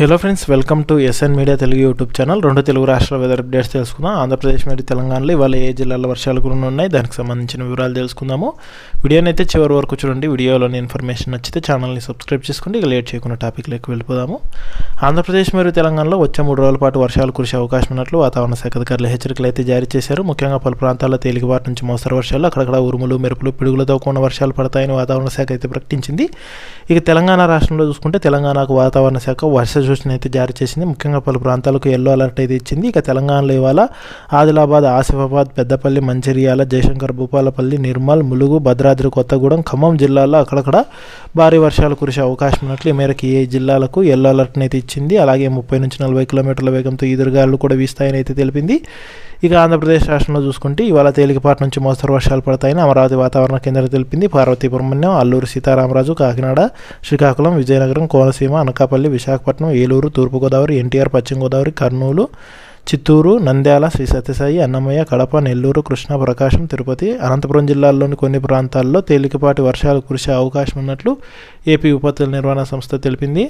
Hello friends welcome to SN media Telugu YouTube channel రెండు తెలుగు రాష్ట్రాల weather updates తెలుసుకుందాం. ఆంధ్రప్రదేశ్ మరియు తెలంగాణలో ఇవాళ ఏ జిల్లాలో వర్షాలు కూడా ఉన్నాయి? దానికి సంబంధించిన వివరాలు తెలుసుకుందాము. వీడియోని అయితే చివరి వరకు చూడండి. వీడియోలోని ఇన్ఫర్మేషన్ నచ్చితే ఛానల్ని సబ్స్క్రైబ్ చేసుకోండి. ఇక లేట్ చేయకుండా టాపిక్లోకి వెళ్ళిపోదాము. ఆంధ్రప్రదేశ్ మరియు తెలంగాణలో వచ్చే మూడు రోజుల పాటు వర్షాలు కురిసే అవకాశం ఉన్నట్లు వాతావరణ శాఖ అధికారులు హెచ్చరికలు అయితే జారీ చేశారు. ముఖ్యంగా పలు ప్రాంతాల్లో తేలికపాటి నుంచి మోస్తరు వర్షాలు అక్కడక్కడ ఉరుములు మెరుపులు పిడుగులతో కూడిన వర్షాలు పడతాయని వాతావరణ శాఖ అయితే ప్రకటించింది. ఇక తెలంగాణ రాష్ట్రంలో చూసుకుంటే తెలంగాణకు వాతావరణ శాఖ వర్ష సూచన అయితే జారీ చేసింది. ముఖ్యంగా పలు ప్రాంతాలకు ఎల్లో అలర్ట్ అయితే ఇచ్చింది. ఇక తెలంగాణలో ఇవాళ ఆదిలాబాద్ ఆసిఫాబాద్ పెద్దపల్లి మంచిర్యాల జయశంకర్ భూపాలపల్లి నిర్మల్ ములుగు భద్రాద్రి కొత్తగూడెం ఖమ్మం జిల్లాల్లో అక్కడక్కడ భారీ వర్షాలు కురిసే అవకాశం ఉన్నట్లు ఈ మేరకు ఏ జిల్లాలకు ఎల్లో అలర్ట్ని అయితే ఇచ్చింది. అలాగే ముప్పై నుంచి నలభై కిలోమీటర్ల వేగంతో ఈదురుగాలు కూడా వీస్తాయని అయితే తెలిపింది. ఇక ఆంధ్రప్రదేశ్ రాష్ట్రంలో చూసుకుంటే ఇవాళ తేలికపాటి నుంచి మోస్తరు వర్షాలు పడతాయని అమరావతి వాతావరణ కేంద్రం తెలిపింది. పార్వతీపురమణ్యం అల్లూరు సీతారామరాజు కాకినాడ శ్రీకాకుళం విజయనగరం కోనసీమ అనకాపల్లి విశాఖపట్నం ఏలూరు తూర్పుగోదావరి ఎన్టీఆర్ పశ్చిమ గోదావరి కర్నూలు చిత్తూరు నంద్యాల శ్రీ సత్యసాయి అన్నమయ్య కడప నెల్లూరు కృష్ణ ప్రకాశం తిరుపతి అనంతపురం జిల్లాల్లోని కొన్ని ప్రాంతాల్లో తేలికపాటి వర్షాలు కురిసే అవకాశం ఉన్నట్లు ఏపీ విపత్తుల నిర్వహణ సంస్థ తెలిపింది.